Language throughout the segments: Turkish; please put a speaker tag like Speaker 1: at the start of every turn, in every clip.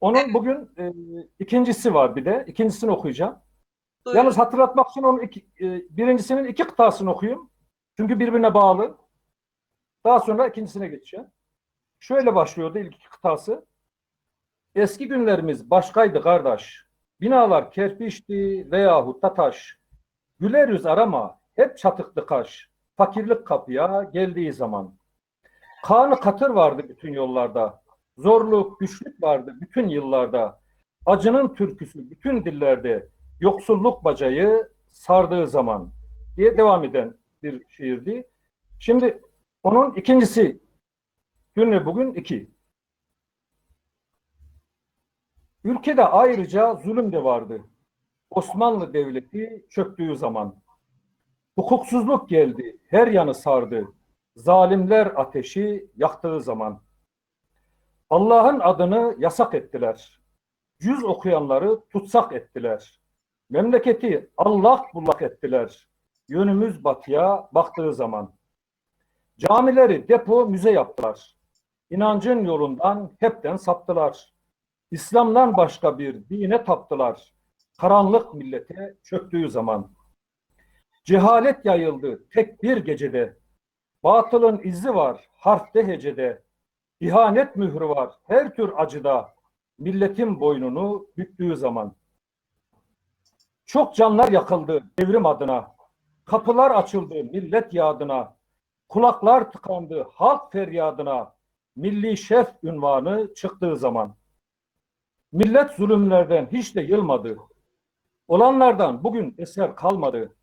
Speaker 1: Onun bugün e, ikincisi var bir de. İkincisini okuyacağım.
Speaker 2: Buyurun.
Speaker 1: Yalnız hatırlatmak için onun iki, e, birincisinin iki kıtasını okuyayım. Çünkü birbirine bağlı. Daha sonra ikincisine geçeceğim. Şöyle başlıyordu ilk iki kıtası. Eski günlerimiz başkaydı kardeş. Binalar kerpiçti veyahut da taş. Güler yüz arama, hep çatıktı kaş. Fakirlik kapıya geldiği zaman. Kanı katır vardı bütün yollarda. Zorluk, güçlük vardı bütün yıllarda. Acının türküsü bütün dillerde. Yoksulluk bacayı sardığı zaman diye devam eden bir şiirdi. Şimdi onun ikincisi dün ve bugün iki. Ülkede ayrıca zulüm de vardı. Osmanlı Devleti çöktüğü zaman. Hukuksuzluk geldi, her yanı sardı. Zalimler ateşi yaktığı zaman. Allah'ın adını yasak ettiler. Cüz okuyanları tutsak ettiler. Memleketi allak bullak ettiler. Yönümüz batıya baktığı zaman. Camileri depo müze yaptılar. İnancın yolundan hepten saptılar. İslam'dan başka bir dine taptılar. Karanlık millete çöktüğü zaman. Cehalet yayıldı tek bir gecede. Batılın izi var harfte hecede. İhanet mührü var her tür acıda. Milletin boynunu büktüğü zaman. Çok canlar yakıldı devrim adına. Kapılar açıldı millet yadına. Kulaklar tıkandı halk feryadına. Milli şef ünvanı çıktığı zaman. Millet zulümlerden hiç de yılmadı. Olanlardan bugün eser kalmadı.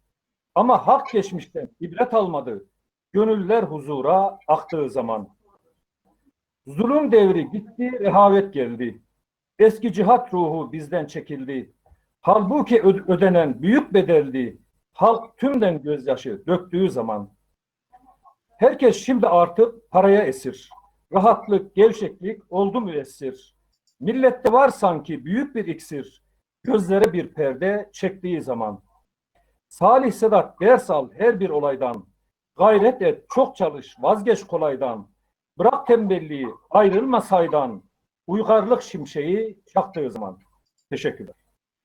Speaker 1: Ama hak geçmişten ibret almadı. Gönüller huzura aktığı zaman. Zulüm devri gitti, rehavet geldi. Eski cihat ruhu bizden çekildi. Halbuki ödenen büyük bedeldi. Halk tümden gözyaşı döktüğü zaman. Herkes şimdi artık paraya esir. Rahatlık, gevşeklik oldu müessir. Millette var sanki büyük bir iksir. Gözlere bir perde çektiği zaman. Salih Sedat ders al her bir olaydan. Gayret et, çok çalış, vazgeç kolaydan. Bırak tembelliği, ayrılma saydan. Uygarlık şimşeği çaktığı zaman. Teşekkürler.